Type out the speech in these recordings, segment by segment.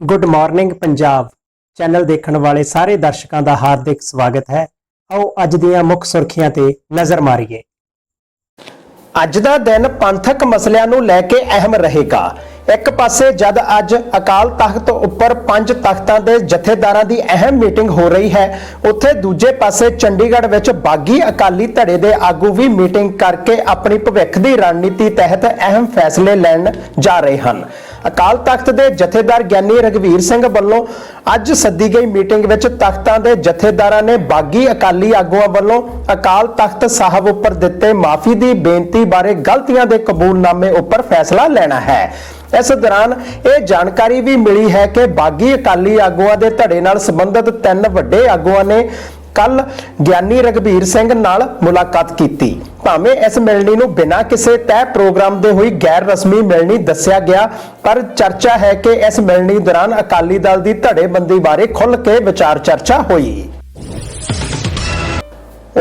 Good morning Punjab channel ਦੇਖਣ ਵਾਲੇ ਸਾਰੇ ਦਰਸ਼ਕਾਂ ਦਾ ਹਾਰਦਿਕ ਸਵਾਗਤ ਹੈ। ਆਓ ਅੱਜ ਦੀਆਂ ਮੁੱਖ ਸੁਰਖੀਆਂ ਤੇ ਨਜ਼ਰ ਮਾਰੀਏ। ਅੱਜ ਦਾ ਦਿਨ ਪੰਥਕ ਮਸਲਿਆਂ ਨੂੰ ਲੈ ਕੇ ਅਹਿਮ ਰਹੇਗਾ। ਇੱਕ ਪਾਸੇ ਜਦ ਅੱਜ ਅਕਾਲ ਤਖਤ ਉੱਪਰ ਪੰਜ ਤਖਤਾਂ ਦੇ ਜਥੇਦਾਰਾਂ ਦੀ ਅਹਿਮ ਮੀਟਿੰਗ ਹੋ ਰਹੀ ਹੈ, ਉੱਥੇ ਦੂਜੇ ਪਾਸੇ ਚੰਡੀਗੜ੍ਹ ਵਿੱਚ ਬਾਗੀ ਅਕਾਲੀ ਧੜੇ ਦੇ ਆਗੂ ਵੀ ਮੀਟਿੰਗ ਕਰਕੇ ਆਪਣੀ ਭਵਿੱਖ ਦੀ ਰਣਨੀਤੀ ਤਹਿਤ ਅਹਿਮ ਫੈਸਲੇ ਲੈਣ ਜਾ ਰਹੇ ਹਨ। ਅਕਾਲ ਤਖਤ ਦੇ ਜਥੇਦਾਰ ਗਿਆਨੀ ਰਗਵੀਰ ਸਿੰਘ ਵੱਲੋਂ ਅੱਜ ਸੱਦੀ ਗਈ ਮੀਟਿੰਗ ਵਿੱਚ ਤਖਤਾਂ ਦੇ ਜਥੇਦਾਰਾਂ ਨੇ ਬਾਗੀ ਅਕਾਲੀ ਆਗੂਆਂ ਵੱਲੋਂ ਅਕਾਲ ਤਖਤ ਸਾਹਿਬ ਉੱਪਰ ਦਿੱਤੇ ਮਾਫੀ ਦੀ ਬੇਨਤੀ ਬਾਰੇ ਗਲਤੀਆਂ ਦੇ ਕਬੂਲਨਾਮੇ ਉੱਪਰ ਫੈਸਲਾ ਲੈਣਾ ਹੈ। ਇਸ ਦੌਰਾਨ ਇਹ ਜਾਣਕਾਰੀ ਵੀ ਮਿਲੀ ਹੈ ਕਿ ਬਾਗੀ ਅਕਾਲੀ ਆਗੂਆਂ ਦੇ ਧੜੇ ਨਾਲ ਸੰਬੰਧਿਤ ਤਿੰਨ ਵੱਡੇ ਆਗੂਆਂ ਨੇ ਕੱਲ ਗਿਆਨੀ ਰਗਵੀਰ ਸਿੰਘ ਨਾਲ ਮੁਲਾਕਾਤ ਕੀਤੀ। ਭਾਵੇਂ ਇਸ ਮਿਲਣੀ ਨੂੰ ਬਿਨਾਂ ਕਿਸੇ ਤੈਅ ਪ੍ਰੋਗਰਾਮ ਦੇ ਹੋਈ ਗੈਰ ਰਸਮੀ ਮਿਲਣੀ ਦੱਸਿਆ ਗਿਆ, ਪਰ ਚਰਚਾ ਹੈ ਕਿ ਇਸ ਮਿਲਣੀ ਦੌਰਾਨ ਅਕਾਲੀ ਦਲ ਦੀ ਧੜੇਬੰਦੀ ਬਾਰੇ ਖੁੱਲ੍ਹ ਕੇ ਵਿਚਾਰ ਚਰਚਾ ਹੋਈ।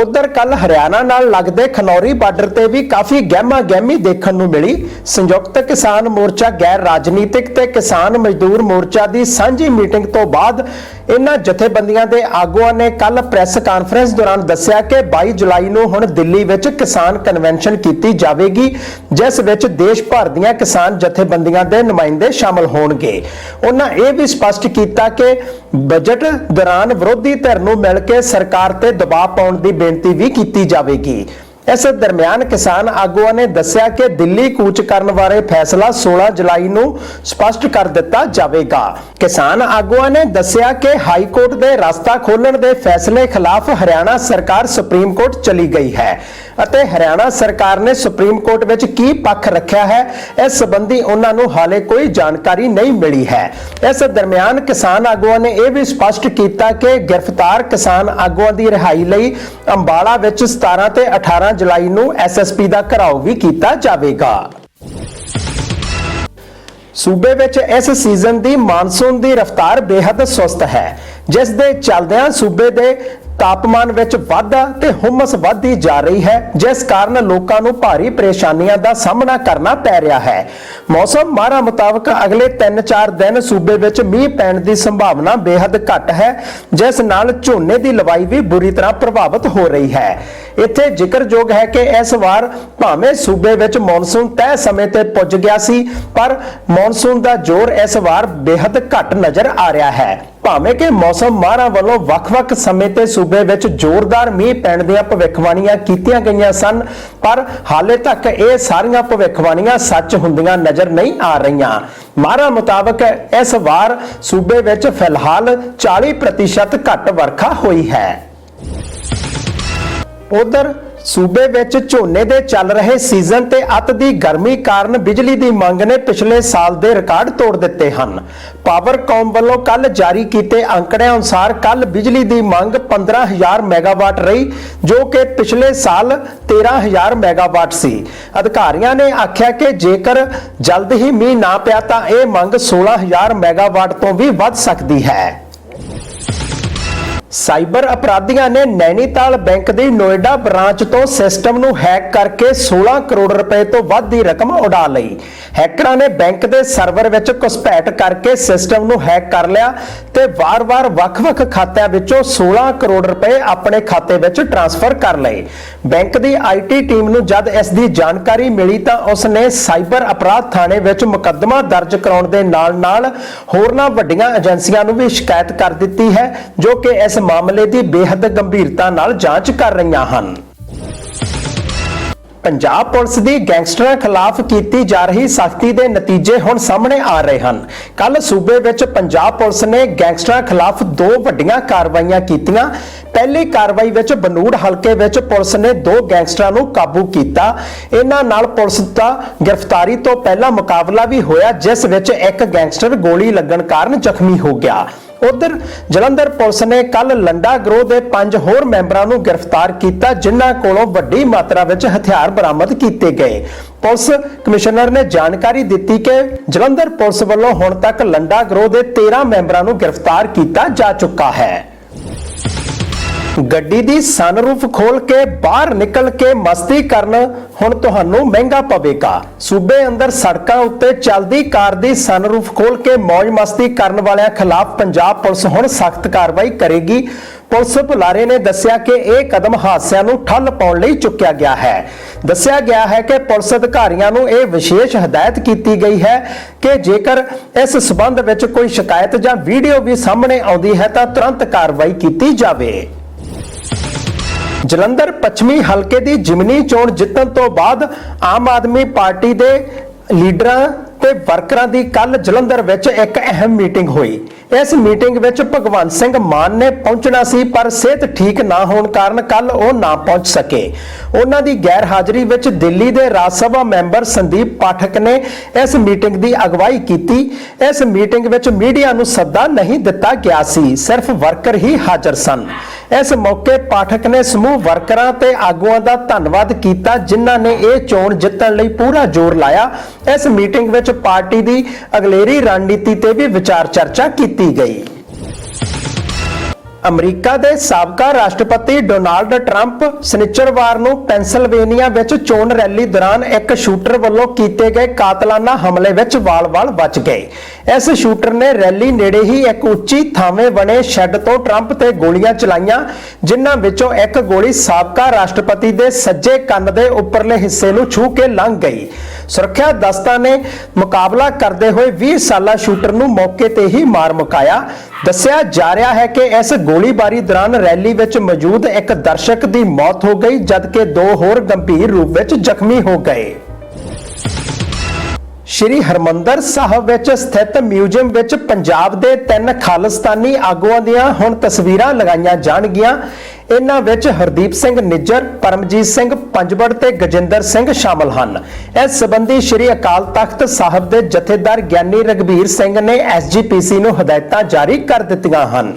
ਉਧਰ ਕੱਲ ਹਰਿਆਣਾ ਨਾਲ ਲੱਗਦੇ ਖਨੌਰੀ ਬਾਰਡਰ ਤੇ ਵੀ ਕਾਫੀ ਗਹਿਮਾ ਗਹਿਮੀ ਦੇਖਣ ਨੂੰ ਮਿਲੀ। ਸੰਯੁਕਤ ਕਿਸਾਨ ਮੋਰਚਾ ਗੈਰ ਰਾਜਨੀਤਿਕ ਤੇ ਕਿਸਾਨ ਮਜ਼ਦੂਰ ਮੋਰਚਾ ਦੀ ਸਾਂਝੀ ਮੀਟਿੰਗ ਤੋਂ ਬਾਅਦ ਇਹਨਾਂ ਜਥੇਬੰਦੀਆਂ ਦੇ ਆਗੂਆਂ ਨੇ ਕੱਲ ਪ੍ਰੈਸ ਕਾਨਫਰੰਸ ਦੌਰਾਨ ਦੱਸਿਆ ਕਿ 22 ਜੁਲਾਈ ਨੂੰ ਹੁਣ ਦਿੱਲੀ ਵਿੱਚ ਕਿਸਾਨ ਕਨਵੈਨਸ਼ਨ ਕੀਤੀ ਜਾਵੇਗੀ, ਜਿਸ ਵਿੱਚ ਦੇਸ਼ ਭਰ ਦੀਆਂ ਕਿਸਾਨ ਜਥੇਬੰਦੀਆਂ ਦੇ ਨੁਮਾਇੰਦੇ ਸ਼ਾਮਲ ਹੋਣਗੇ। ਉਹਨਾਂ ਇਹ ਵੀ ਸਪਸ਼ਟ ਕੀਤਾ ਕਿ ਬਜਟ ਦੌਰਾਨ ਵਿਰੋਧੀ ਧਿਰ ਨੂੰ ਮਿਲ ਕੇ ਸਰਕਾਰ ਤੇ ਦਬਾਅ ਪਾਉਣ ਦੀ ਬੇਨਤੀ ਵੀ ਕੀਤੀ ਜਾਵੇਗੀ। ਇਸ ਦਰਮਿਆਨ ਕਿਸਾਨ ਆਗੂਆਂ ਨੇ ਦੱਸਿਆ ਕਿ ਦਿੱਲੀ ਕੂਚ ਕਰਨ ਬਾਰੇ ਫੈਸਲਾ 16 ਜੁਲਾਈ ਨੂੰ ਸਪਸ਼ਟ ਕਰ ਦਿੱਤਾ ਜਾਵੇਗਾ। ਕਿਸਾਨ ਆਗੂਆਂ ਨੇ ਦੱਸਿਆ ਕਿ ਹਾਈ ਕੋਰਟ ਦੇ ਰਸਤਾ ਖੋਲਣ ਦੇ ਫੈਸਲੇ ਖਿਲਾਫ ਹਰਿਆਣਾ ਸਰਕਾਰ ਸੁਪਰੀਮ ਕੋਰਟ ਚਲੀ ਗਈ ਹੈ ਅਤੇ ਹਰਿਆਣਾ ਸਰਕਾਰ ਨੇ ਸੁਪਰੀਮ ਕੋਰਟ ਵਿੱਚ ਕੀ ਪੱਖ ਰੱਖਿਆ ਹੈ, ਇਸ ਸੰਬੰਧੀ ਉਹਨਾਂ ਨੂੰ ਹਾਲੇ ਕੋਈ ਜਾਣਕਾਰੀ ਨਹੀਂ ਮਿਲੀ ਹੈ। ਇਸ ਦਰਮਿਆਨ ਕਿਸਾਨ ਆਗੂਆਂ ਨੇ ਇਹ ਵੀ ਸਪਸ਼ਟ ਕੀਤਾ ਕਿ ਗ੍ਰਿਫਤਾਰ ਕਿਸਾਨ ਆਗੂਆਂ ਦੀ ਰਿਹਾਈ ਲਈ ਅੰਬਾਲਾ ਵਿੱਚ 17 ਤੇ 18 ਜੁਲਾਈ ਨੂੰ ਐਸਐਸਪੀ ਦਾ ਘਰਾਓ ਵੀ ਕੀਤਾ ਜਾਵੇਗਾ। ਸੂਬੇ ਵਿੱਚ ਇਸ ਸੀਜ਼ਨ ਦੀ ਮਾਨਸੂਨ ਦੀ ਰਫ਼ਤਾਰ ਬੇहद ਸੁਸਤ ਹੈ। ਜਿਸ ਦੇ ਚੱਲਦਿਆਂ ਸੂਬੇ ਦੇ ਤਾਪਮਾਨ ਵਿੱਚ ਵਾਧਾ ਤੇ ਹਮਸ ਵੱਧਦੀ ਜਾ ਰਹੀ ਹੈ, ਜਿਸ ਕਾਰਨ ਲੋਕਾਂ ਨੂੰ ਭਾਰੀ ਪਰੇਸ਼ਾਨੀਆਂ ਦਾ ਸਾਹਮਣਾ ਕਰਨਾ ਪੈ ਰਿਹਾ ਹੈ। ਮੌਸਮ ਮਾਹਰਾਂ ਮੁਤਾਬਕ ਅਗਲੇ 3-4 ਦਿਨ ਸੂਬੇ ਵਿੱਚ ਮੀਂਹ ਪੈਣ ਦੀ ਸੰਭਾਵਨਾ ਬੇहद ਘੱਟ ਹੈ, ਜਿਸ ਨਾਲ ਝੋਨੇ ਦੀ ਲਵਾਈ ਵੀ ਬੁਰੀ ਤਰ੍ਹਾਂ ਪ੍ਰਭਾਵਿਤ ਹੋ ਰਹੀ ਹੈ। ਇੱਥੇ ਜ਼ਿਕਰਯੋਗ ਹੈ ਕਿ ਇਸ ਵਾਰ ਭਾਵੇਂ ਸੂਬੇ ਵਿੱਚ ਮੌਨਸੂਨ ਤੈਅ ਸਮੇਂ ਤੇ ਪੁੱਜ ਗਿਆ ਸੀ, ਪਰ ਮੌਨਸੂਨ ਦਾ ਜ਼ੋਰ ਇਸ ਵਾਰ ਬੇहद ਘੱਟ ਨਜ਼ਰ ਆ ਰਿਹਾ ਹੈ। ਭਾਵੇਂ ਕਿ ਮੌਸਮ ਮਾਹਰਾਂ ਵੱਲੋਂ ਵੱਖ-ਵੱਖ ਸਮੇਂ ਤੇ ਸੂਬੇ ਵਿੱਚ ਜ਼ੋਰਦਾਰ ਮੀਂਹ ਪੈਣ ਦੀਆਂ ਭਵਿੱਖਬਾਣੀਆਂ ਕੀਤੀਆਂ ਗਈਆਂ ਸਨ, ਪਰ ਹਾਲੇ ਤੱਕ ਇਹ ਸਾਰੀਆਂ ਭਵਿੱਖਬਾਣੀਆਂ ਸੱਚ ਹੁੰਦੀਆਂ ਨਜ਼ਰ ਨਹੀਂ ਆ ਰਹੀਆਂ। ਮਾਹਰਾਂ ਮੁਤਾਬਕ ਇਸ ਵਾਰ ਸੂਬੇ ਵਿੱਚ ਫਿਲਹਾਲ 40% ਘੱਟ ਵਰਖਾ ਹੋਈ ਹੈ। ਉਧਰ ਸੂਬੇ ਵਿੱਚ ਝੋਨੇ ਦੇ ਚੱਲ ਰਹੇ ਸੀਜ਼ਨ ਤੇ ਅਤ ਦੀ ਗਰਮੀ ਕਾਰਨ ਬਿਜਲੀ ਦੀ ਮੰਗ ਨੇ ਪਿਛਲੇ ਸਾਲ ਦੇ ਰਿਕਾਰਡ ਤੋੜ ਦਿੱਤੇ ਹਨ। ਪਾਵਰਕਾਮ ਵੱਲੋਂ ਕੱਲ ਜਾਰੀ ਕੀਤੇ ਅੰਕੜਿਆਂ ਅਨੁਸਾਰ ਕੱਲ ਬਿਜਲੀ ਦੀ ਮੰਗ 15000 ਮੈਗਾਵਾਟ ਰਹੀ, ਜੋ ਕਿ ਪਿਛਲੇ ਸਾਲ 13000 ਮੈਗਾਵਾਟ ਸੀ। ਅਧਿਕਾਰੀਆਂ ਨੇ ਆਖਿਆ ਕਿ ਜੇਕਰ ਜਲਦ ਹੀ ਮੀਂਹ ਨਾ ਪਿਆ ਤਾਂ ਇਹ ਮੰਗ 16000 ਮੈਗਾਵਾਟ ਤੋਂ ਵੀ ਵੱਧ ਸਕਦੀ ਹੈ। ਸਾਈਬਰ ਅਪਰਾਧੀਆਂ ਨੇ ਨੈਣੀਤਾਲ ਬੈਂਕ ਦੀ ਨੋਇਡਾ ਬ੍ਰਾਂਚ ਤੋਂ ਸਿਸਟਮ ਨੂੰ ਹੈਕ ਕਰਕੇ 16 ਕਰੋੜ ਰੁਪਏ ਤੋਂ ਵੱਧ ਦੀ ਰਕਮ ਉਡਾ ਲਈ। ਹੈਕਰਾਂ ਨੇ ਬੈਂਕ ਦੇ ਸਰਵਰ ਵਿੱਚ ਘੁਸਪੈਠ ਕਰਕੇ ਸਿਸਟਮ ਨੂੰ ਹੈਕ ਕਰ ਲਿਆ ਤੇ ਵਾਰ-ਵਾਰ ਵੱਖ-ਵੱਖ ਖਾਤਿਆਂ ਵਿੱਚੋਂ 16 ਕਰੋੜ ਰੁਪਏ ਆਪਣੇ ਖਾਤੇ ਵਿੱਚ ਟ੍ਰਾਂਸਫਰ ਕਰ ਲਏ। ਬੈਂਕ ਦੀ ਆਈਟੀ ਟੀਮ ਨੂੰ ਜਦ ਇਸ ਦੀ ਜਾਣਕਾਰੀ ਮਿਲੀ ਤਾਂ ਉਸ ਨੇ ਸਾਈਬਰ ਅਪਰਾਧ ਥਾਣੇ ਵਿੱਚ ਮੁਕੱਦਮਾ ਦਰਜ ਕਰਾਉਣ ਦੇ ਨਾਲ-ਨਾਲ ਹੋਰਨਾਂ ਵੱਡੀਆਂ ਏਜੰਸੀਆਂ ਨੂੰ ਵੀ ਸ਼ਿਕਾਇਤ ਕਰ ਦਿੱਤੀ ਹੈ, ਜੋ ਕਿ ਇਸ ਮਾਮਲੇ ਦੀ ਬੇਹੱਦ ਗੰਭੀਰਤਾ ਨਾਲ ਜਾਂਚ ਕਰ ਰਹੀਆਂ ਹਨ। ਪੰਜਾਬ ਪੁਲਿਸ ਦੀ ਗੈਂਗਸਟਰਾਂ ਖਿਲਾਫ ਕੀਤੀ ਜਾ ਰਹੀ ਸਖਤੀ ਦੇ ਨਤੀਜੇ ਹੁਣ ਸਾਹਮਣੇ ਆ ਰਹੇ ਹਨ। ਕੱਲ ਸੂਬੇ ਵਿੱਚ ਪੰਜਾਬ ਪੁਲਿਸ ਨੇ ਗੈਂਗਸਟਰਾਂ ਖਿਲਾਫ ਦੋ ਵੱਡੀਆਂ ਕਾਰਵਾਈਆਂ ਕੀਤੀਆਂ। ਪਹਿਲੀ ਕਾਰਵਾਈ ਵਿੱਚ ਬਨੂੜ ਹਲਕੇ ਵਿੱਚ ਪੁਲਿਸ ਨੇ ਦੋ ਗੈਂਗਸਟਰਾਂ ਨੂੰ ਕਾਬੂ ਕੀਤਾ। ਇਹਨਾਂ ਨਾਲ ਪੁਲਿਸ ਦਾ ਗ੍ਰਿਫਤਾਰੀ ਤੋਂ ਪਹਿਲਾਂ ਮੁਕਾਬਲਾ ਵੀ ਹੋਇਆ, ਜਿਸ ਵਿੱਚ ਇੱਕ ਗੈਂਗਸਟਰ ਗੋਲੀ ਲੱਗਣ ਕਾਰਨ ਜ਼ਖਮੀ ਹੋ ਗਿਆ। ਉਧਰ ਜਲੰਧਰ ਪੁਲਿਸ ਨੇ ਕੱਲ ਲੰਡਾ ਗਰੋਹ ਦੇ ਪੰਜ ਹੋਰ ਮੈਂਬਰਾਂ ਨੂੰ ਗ੍ਰਿਫਤਾਰ ਕੀਤਾ, ਜਿਨ੍ਹਾਂ ਕੋਲੋਂ ਵੱਡੀ ਮਾਤਰਾ ਵਿੱਚ ਹਥਿਆਰ ਬਰਾਮਦ ਕੀਤੇ ਗਏ। ਪੁਲਿਸ ਕਮਿਸ਼ਨਰ ਨੇ ਜਾਣਕਾਰੀ ਦਿੱਤੀ ਕਿ ਜਲੰਧਰ ਪੁਲਿਸ ਵੱਲੋਂ ਹੁਣ ਤੱਕ ਲੰਡਾ ਗਰੋਹ ਦੇ 13 ਮੈਂਬਰਾਂ ਨੂੰ ਗ੍ਰਿਫਤਾਰ ਕੀਤਾ ਜਾ ਚੁੱਕਾ ਹੈ। ਗੱਡੀ ਦੀ ਸਨਰੂਫ ਖੋਲ ਕੇ ਬਾਹਰ ਨਿਕਲ ਕੇ ਮਸਤੀ ਕਰਨ ਹੁਣ ਤੁਹਾਨੂੰ ਮਹਿੰਗਾ ਪਵੇਗਾ। ਸੂਬੇ ਅੰਦਰ ਸੜਕਾਂ ਉੱਤੇ ਚੱਲਦੀ ਕਾਰ ਦੀ ਸਨਰੂਫ ਖੋਲ ਕੇ ਮौज ਮਸਤੀ ਕਰਨ ਵਾਲਿਆਂ ਖਿਲਾਫ ਪੰਜਾਬ ਪੁਲਿਸ ਹੁਣ ਸਖਤ ਕਾਰਵਾਈ ਕਰੇਗੀ। ਪੁਲਿਸ ਬੁਲਾਰੇ ਨੇ ਦੱਸਿਆ ਕਿ ਇਹ ਕਦਮ ਹਾਦਸਿਆਂ ਨੂੰ ਠੱਲ ਪਾਉਣ ਲਈ ਚੁੱਕਿਆ ਗਿਆ ਹੈ। ਦੱਸਿਆ ਗਿਆ ਹੈ ਕਿ ਪੁਲਿਸ ਅਧਿਕਾਰੀਆਂ ਨੂੰ ਇਹ ਵਿਸ਼ੇਸ਼ ਹਦਾਇਤ ਕੀਤੀ ਗਈ ਹੈ ਕਿ ਜੇਕਰ ਇਸ ਸਬੰਧ ਵਿੱਚ ਕੋਈ ਸ਼ਿਕਾਇਤ ਜਾਂ ਵੀਡੀਓ ਵੀ ਸਾਹਮਣੇ ਆਉਂਦੀ ਹੈ ਤਾਂ ਤੁਰੰਤ ਕਾਰਵਾਈ ਕੀਤੀ ਜਾਵੇ। ਜਲੰਧਰ ਪੱਛਮੀ ਹਲਕੇ ਦੀ ਜਿਮਨੀ ਚੋਣ ਜਿੱਤਣ ਤੋਂ ਬਾਅਦ ਆਮ ਆਦਮੀ ਪਾਰਟੀ ਦੇ ਲੀਡਰਾਂ ਤੇ ਵਰਕਰਾਂ ਦੀ ਕੱਲ ਜਲੰਧਰ ਵਿੱਚ ਇੱਕ ਅਹਿਮ ਮੀਟਿੰਗ ਹੋਈ। ਇਸ ਮੀਟਿੰਗ ਵਿੱਚ ਭਗਵੰਤ ਸਿੰਘ ਮਾਨ ਨੇ ਪਹੁੰਚਣਾ ਸੀ, ਪਰ ਸਿਹਤ ਠੀਕ ਨਾ ਹੋਣ ਕਾਰਨ ਕੱਲ ਉਹ ਨਾ ਪਹੁੰਚ ਸਕੇ। ਉਹਨਾਂ ਦੀ ਗੈਰ ਹਾਜ਼ਰੀ ਵਿੱਚ ਦਿੱਲੀ ਦੇ ਰਾਜ ਸਭਾ ਮੈਂਬਰ ਸੰਦੀਪ ਪਾਠਕ ਨੇ ਇਸ ਮੀਟਿੰਗ ਦੀ ਅਗਵਾਈ ਕੀਤੀ। ਇਸ ਮੀਟਿੰਗ ਵਿੱਚ ਮੀਡੀਆ ਨੂੰ ਸੱਦਾ ਨਹੀਂ ਦਿੱਤਾ ਗਿਆ ਸੀ, ਸਿਰਫ ਵਰਕਰ ਹੀ ਹਾਜ਼ਰ ਸਨ। ਇਸ ਮੌਕੇ ਪਾਠਕ ਨੇ ਸਮੂਹ ਵਰਕਰਾਂ ਤੇ ਆਗੂਆਂ ਦਾ ਧੰਨਵਾਦ ਕੀਤਾ, ਜਿਨ੍ਹਾਂ ਨੇ ਇਹ ਚੋਣ ਜਿੱਤਣ ਲਈ ਪੂਰਾ ਜ਼ੋਰ ਲਾਇਆ। ਇਸ ਮੀਟਿੰਗ ਵਿੱਚ ਪਾਰਟੀ ਦੀ ਅਗਲੇਰੀ ਰਣਨੀਤੀ ਤੇ ਵੀ ਵਿਚਾਰ ਚਰਚਾ ਕੀਤੀ ਗਈ। ਅਮਰੀਕਾ ਦੇ ਸਾਬਕਾ ਰਾਸ਼ਟਰਪਤੀ ਡੋਨਾਲਡ ਟਰੰਪ ਸਨਿਚਰਵਾਰ ਨੂੰ ਪੈਂਸਿਲਵੇਨੀਆ ਵਿੱਚ ਚੋਣ ਰੈਲੀ ਦੌਰਾਨ ਇੱਕ ਸ਼ੂਟਰ ਵੱਲੋਂ ਕੀਤੇ ਗਏ ਕਾਤਲਾਨਾ ਹਮਲੇ ਵਿੱਚ ਵਾਲ-ਵਾਲ ਬਚ ਗਏ। ਇਸ ਸ਼ੂਟਰ ਨੇ ਰੈਲੀ ਨੇੜੇ ਹੀ ਇੱਕ ਉੱਚੀ ਥਾਵੇਂ ਬਣੇ ਸ਼ੈੱਡ ਤੋਂ ਟਰੰਪ ਤੇ ਗੋਲੀਆਂ ਚਲਾਈਆਂ, ਜਿਨ੍ਹਾਂ ਵਿੱਚੋਂ ਇੱਕ ਗੋਲੀ ਸਾਬਕਾ ਰਾਸ਼ਟਰਪਤੀ ਦੇ ਸੱਜੇ ਕੰਨ ਦੇ ਉੱਪਰਲੇ ਹਿੱਸੇ ਨੂੰ ਛੂ ਕੇ ਲੰਘ ਗਈ। ਸੁਰੱਖਿਆ ਦਸਤਾ ਨੇ ਮੁਕਾਬਲਾ ਕਰਦੇ ਹੋਏ 20 ਸਾਲਾ ਸ਼ੂਟਰ ਨੂੰ ਮੌਕੇ ਤੇ ਹੀ ਮਾਰ ਮੁਕਾਇਆ। ਦੱਸਿਆ ਜਾ ਰਿਹਾ ਹੈ ਕਿ ਇਸ ਗੋਲੀਬਾਰੀ ਦੌਰਾਨ ਰੈਲੀ ਵਿੱਚ ਮੌਜੂਦ ਇੱਕ ਦਰਸ਼ਕ ਦੀ ਮੌਤ ਹੋ ਗਈ, ਜਦਕਿ ਦੋ ਹੋਰ ਗੰਭੀਰ ਰੂਪ ਵਿੱਚ ਜ਼ਖਮੀ ਹੋ ਗਏ। ਸ਼੍ਰੀ ਹਰਮੰਦਰ ਸਾਹਿਬ ਵਿੱਚ ਸਥਿਤ ਮਿਊਜ਼ੀਅਮ ਵਿੱਚ ਪੰਜਾਬ ਦੇ ਤਿੰਨ ਖਾਲਿਸਤਾਨੀ ਆਗੂਆਂ ਦੀਆਂ ਹੁਣ ਤਸਵੀਰਾਂ ਲਗਾਈਆਂ ਜਾਣਗੀਆਂ। ਇਹਨਾਂ ਵਿੱਚ ਹਰਦੀਪ ਸਿੰਘ ਨਿੱਜਰ, ਪਰਮਜੀਤ ਸਿੰਘ ਪੰਜਵੜ ਤੇ ਗਜਿੰਦਰ ਸਿੰਘ ਸ਼ਾਮਲ ਹਨ। ਇਸ ਸੰਬੰਧੀ ਸ਼੍ਰੀ ਅਕਾਲ ਤਖਤ ਸਾਹਿਬ ਦੇ ਜਥੇਦਾਰ ਗਿਆਨੀ ਰਗਵੀਰ ਸਿੰਘ ਨੇ ਐਸਜੀਪੀਸੀ ਨੂੰ ਹਦਾਇਤਾਂ ਜਾਰੀ ਕਰ ਦਿੱਤੀਆਂ ਹਨ।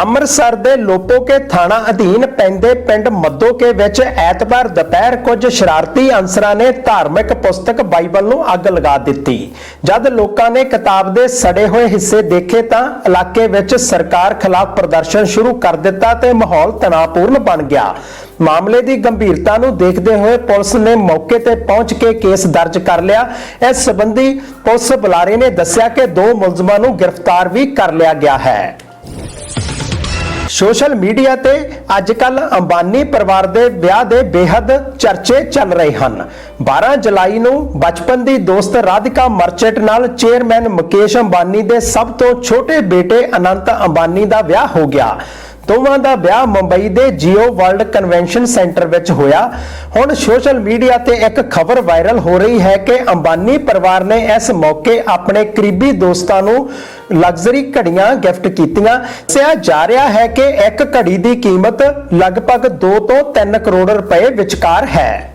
ਅੰਮ੍ਰਿਤਸਰ ਦੇ ਲੋਪੋਕੇ ਥਾਣਾ ਅਧੀਨ ਪੈਂਦੇ ਪਿੰਡ ਮੱਦੋਕੇ ਵਿੱਚ ਐਤਵਾਰ ਦੁਪਹਿਰ ਕੁਝ ਸ਼ਰਾਰਤੀ ਅਨਸਰਾਂ ਨੇ ਧਾਰਮਿਕ ਪੁਸਤਕ ਬਾਈਬਲ ਨੂੰ ਅੱਗ ਲਗਾ ਦਿੱਤੀ। ਜਦ ਲੋਕਾਂ ਨੇ ਕਿਤਾਬ ਦੇ ਸੜੇ ਹੋਏ ਹਿੱਸੇ ਦੇਖੇ ਤਾਂ ਇਲਾਕੇ ਵਿੱਚ ਸਰਕਾਰ ਖਿਲਾਫ ਪ੍ਰਦਰਸ਼ਨ ਸ਼ੁਰੂ ਕਰ ਦਿੱਤਾ ਤੇ ਮਾਹੌਲ ਤਣਾਅਪੂਰਨ ਬਣ ਗਿਆ। ਮਾਮਲੇ ਦੀ ਗੰਭੀਰਤਾ ਨੂੰ ਦੇਖਦੇ ਹੋਏ ਪੁਲਿਸ ਨੇ ਮੌਕੇ ਤੇ ਪਹੁੰਚ ਕੇ ਕੇਸ ਦਰਜ ਕਰ ਲਿਆ। ਇਸ ਸਬੰਧੀ ਪੁਲਿਸ ਬੁਲਾਰੇ ਨੇ ਦੱਸਿਆ ਕਿ ਦੋ ਮੁਲਜ਼ਮਾਂ ਨੂੰ ਗ੍ਰਿਫਤਾਰ ਵੀ ਕਰ ਲਿਆ ਗਿਆ ਹੈ। ਸੋਸ਼ਲ ਮੀਡੀਆ ਤੇ ਅੱਜ ਅੱਜਕੱਲ ਅੰਬਾਨੀ ਪਰਿਵਾਰ ਦੇ ਵਿਆਹ ਦੇ ਬੇਹੱਦ ਚਰਚੇ ਚੱਲ ਰਹੇ ਹਨ। 12 ਜੁਲਾਈ ਨੂੰ ਬਚਪਨ ਦੀ ਦੋਸਤ ਰਾਧਿਕਾ ਮਰਚੈਂਟ ਨਾਲ ਚੇਅਰਮੈਨ ਮੁਕੇਸ਼ ਅੰਬਾਨੀ ਦੇ ਸਭ ਤੋਂ ਛੋਟੇ ਬੇਟੇ ਅਨੰਤ ਅੰਬਾਨੀ ਦਾ ਵਿਆਹ ਹੋ ਗਿਆ। ਦੋਵਾਂ ਦਾ ਵਿਆਹ ਮੁੰਬਈ ਦੇ ਜੀਓ ਵਰਲਡ ਕਨਵੈਨਸ਼ਨ ਸੈਂਟਰ ਵਿੱਚ ਹੋਇਆ। ਹੁਣ ਸੋਸ਼ਲ ਮੀਡੀਆ ਤੇ ਇੱਕ ਖਬਰ ਵਾਇਰਲ ਹੋ ਰਹੀ ਹੈ ਕਿ ਅੰਬਾਨੀ ਪਰਿਵਾਰ ਨੇ ਇਸ ਮੌਕੇ ਆਪਣੇ ਕਰੀਬੀ ਦੋਸਤਾਂ ਨੂੰ ਲਗਜ਼ਰੀ ਘੜੀਆਂ ਗਿਫਟ ਕੀਤੀਆਂ। ਦੱਸਿਆ ਜਾ ਰਿਹਾ ਹੈ ਕਿ ਇੱਕ ਘੜੀ ਦੀ ਕੀਮਤ ਲਗਭਗ 2 ਤੋਂ 3 ਕਰੋੜ ਰੁਪਏ ਵਿਚਕਾਰ ਹੈ।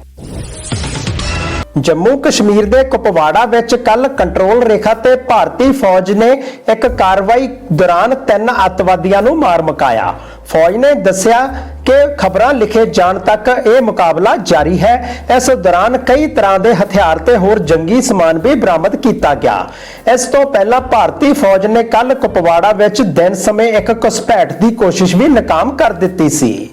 ਜੰਮੂ ਕਸ਼ਮੀਰ ਦੇ ਕੁਪਵਾੜਾ ਵਿੱਚ ਕੱਲ ਕੰਟਰੋਲ ਰੇਖਾ ਤੇ ਭਾਰਤੀ ਫੌਜ ਨੇ ਇੱਕ ਕਾਰਵਾਈ ਦੌਰਾਨ ਤਿੰਨ ਅੱਤਵਾਦੀਆਂ ਨੂੰ ਮਾਰ ਮੁਕਾਇਆ। ਫੌਜ ਨੇ ਦੱਸਿਆ ਕਿ ਖਬਰਾਂ ਲਿਖੇ ਜਾਣ ਤੱਕ ਇਹ ਮੁਕਾਬਲਾ ਜਾਰੀ ਹੈ। ਇਸ ਦੌਰਾਨ ਕਈ ਤਰ੍ਹਾਂ ਦੇ ਹਥਿਆਰ ਤੇ ਹੋਰ ਜੰਗੀ ਸਮਾਨ ਵੀ ਬਰਾਮਦ ਕੀਤਾ ਗਿਆ। ਇਸ ਤੋਂ ਪਹਿਲਾਂ ਭਾਰਤੀ ਫੌਜ ਨੇ ਕੱਲ ਕੁਪਵਾੜਾ ਵਿੱਚ ਦਿਨ ਸਮੇਂ ਇੱਕ ਘੁਸਪੈਠ ਦੀ ਕੋਸ਼ਿਸ਼ ਵੀ ਨਾਕਾਮ ਕਰ ਦਿੱਤੀ ਸੀ।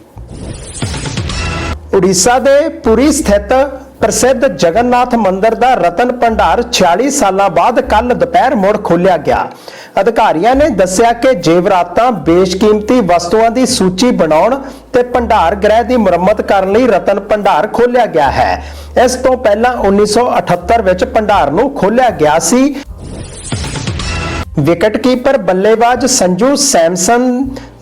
ਉੜੀਸਾ ਦੇ ਪੁਰੀ ਸਥਿਤ ਪ੍ਰਸਿੱਧ ਜਗਨਨਾਥ ਮੰਦਿਰ ਦਾ ਰਤਨ ਭੰਡਾਰ 46 ਸਾਲਾਂ ਬਾਅਦ ਕੱਲ ਦੁਪਹਿਰ ਮੁੜ ਖੋਲਿਆ ਗਿਆ। ਅਧਿਕਾਰੀਆਂ ਨੇ ਦੱਸਿਆ ਕਿ ਜੇਵਰਾਤਾਂ ਬੇਸ਼ਕੀਮਤੀ ਵਸਤੂਆਂ ਦੀ ਸੂਚੀ ਬਣਾਉਣ ਤੇ ਭੰਡਾਰ ਗ੍ਰਹਿ ਦੀ ਮੁਰੰਮਤ ਕਰਨ ਲਈ ਰਤਨ ਭੰਡਾਰ ਖੋਲਿਆ ਗਿਆ ਹੈ। ਇਸ ਤੋਂ ਪਹਿਲਾਂ 1978 ਵਿੱਚ ਭੰਡਾਰ ਨੂੰ ਖੋਲਿਆ ਗਿਆ ਸੀ। ਵਿਕਟਕੀਪਰ ਬੱਲੇਬਾਜ਼ ਸੰਜੂ ਸੈਮਸਨ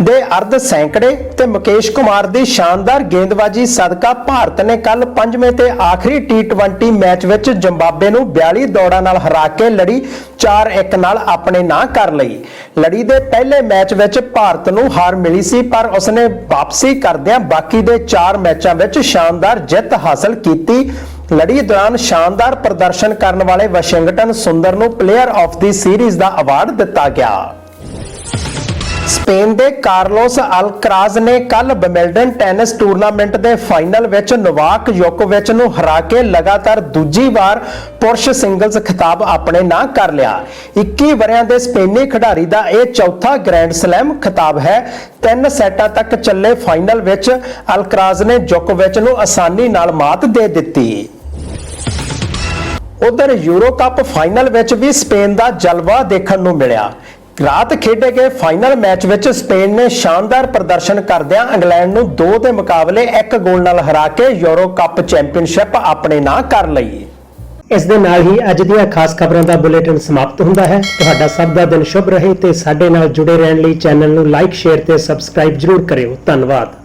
ਦੇ ਅਰਧ ਸੈਂਕੜੇ ਤੇ ਮੁਕੇਸ਼ ਕੁਮਾਰ ਦੀ ਸ਼ਾਨਦਾਰ ਗੇਂਦਬਾਜ਼ੀ ਸਦਕਾ ਭਾਰਤ ਨੇ ਕੱਲ ਪੰਜਵੇਂ ਤੇ ਆਖਰੀ T20 ਮੈਚ ਵਿੱਚ ਜ਼ਿੰਬਾਬਵੇ ਨੂੰ 42 ਦੌੜਾਂ ਨਾਲ ਹਰਾ ਕੇ ਲੜੀ 4-1 ਨਾਲ ਆਪਣੇ ਨਾਂ ਕਰ ਲਈ। ਲੜੀ ਦੇ ਪਹਿਲੇ ਮੈਚ ਵਿੱਚ ਭਾਰਤ ਨੂੰ ਹਾਰ ਮਿਲੀ ਸੀ, ਪਰ ਉਸਨੇ ਵਾਪਸੀ ਕਰਦਿਆਂ ਬਾਕੀ ਦੇ 4 ਮੈਚਾਂ ਵਿੱਚ ਸ਼ਾਨਦਾਰ ਜਿੱਤ ਹਾਸਲ ਕੀਤੀ। ਲੜੀ ਦੌਰਾਨ ਸ਼ਾਨਦਾਰ ਪ੍ਰਦਰਸ਼ਨ ਕਰਨ ਵਾਲੇ ਵਾਸ਼ਿੰਗਟਨ ਸੁੰਦਰ ਨੂੰ ਪਲੇਅਰ ਆਫ ਦੀ ਸੀਰੀਜ਼ ਦਾ ਅਵਾਰਡ ਦਿੱਤਾ ਗਿਆ। ਸਪੇਨ ਦੇ ਕਾਰਲੋਸ ਅਲਕਰਾਜ਼ ਨੇ ਕੱਲ ਵਿਮਬਲਡਨ ਟੈਨਿਸ ਟੂਰਨਾਮੈਂਟ ਦੇ ਫਾਈਨਲ ਵਿੱਚ ਨੋਵਾਕ ਯੋਕੋਵਿਚ ਨੂੰ ਹਰਾ ਕੇ ਲਗਾਤਾਰ ਦੂਜੀ ਵਾਰ ਪੁਰਸ਼ ਸਿੰਗਲਜ਼ ਖਿਤਾਬ ਆਪਣੇ ਨਾਂ ਕਰ ਲਿਆ। 21 ਵਰਿਆਂ ਦੇ ਸਪੇਨੀ ਖਿਡਾਰੀ ਦਾ ਇਹ ਚੌਥਾ ਗ੍ਰੈਂਡ ਸਲੈਮ ਖਿਤਾਬ ਹੈ। ਤਿੰਨ ਸੈਟਾਂ ਤੱਕ ਚੱਲੇ ਫਾਈਨਲ ਵਿੱਚ ਅਲਕਰਾਜ਼ ਨੇ ਜੋਕੋਵਿਚ ਨੂੰ ਆਸਾਨੀ ਨਾਲ ਮਾਤ ਦੇ ਦਿੱਤੀ। ਉਧਰ ਯੂਰੋ ਕੱਪ ਫਾਈਨਲ ਵਿੱਚ ਵੀ ਸਪੇਨ ਦਾ ਜਲਵਾ ਦੇਖਣ ਨੂੰ ਮਿਲਿਆ। ਰਾਤ ਖੇਡੇ ਗਏ ਫਾਈਨਲ ਮੈਚ ਵਿੱਚ ਸਪੇਨ ਨੇ ਸ਼ਾਨਦਾਰ ਪ੍ਰਦਰਸ਼ਨ ਕਰਦਿਆਂ ਇੰਗਲੈਂਡ ਨੂੰ 2 ਦੇ ਮੁਕਾਬਲੇ 1 ਗੋਲ ਨਾਲ ਹਰਾ ਕੇ ਯੂਰੋ ਕੱਪ ਚੈਂਪੀਅਨਸ਼ਿਪ ਆਪਣੇ ਨਾਂ ਕਰ ਲਈ। ਇਸ ਦੇ ਨਾਲ ਹੀ ਅੱਜ ਦੀਆਂ ਖਾਸ ਖਬਰਾਂ ਦਾ ਬੁਲੇਟਿਨ ਸਮਾਪਤ ਹੁੰਦਾ ਹੈ। ਤੁਹਾਡਾ ਸਭ ਦਾ ਦਿਨ ਸ਼ੁਭ ਰਹੇ ਤੇ ਸਾਡੇ ਨਾਲ ਜੁੜੇ ਰਹਿਣ ਲਈ ਚੈਨਲ ਨੂੰ ਲਾਈਕ, ਸ਼ੇਅਰ ਤੇ ਸਬਸਕ੍ਰਾਈਬ ਜਰੂਰ ਕਰਿਓ। ਧੰਨਵਾਦ।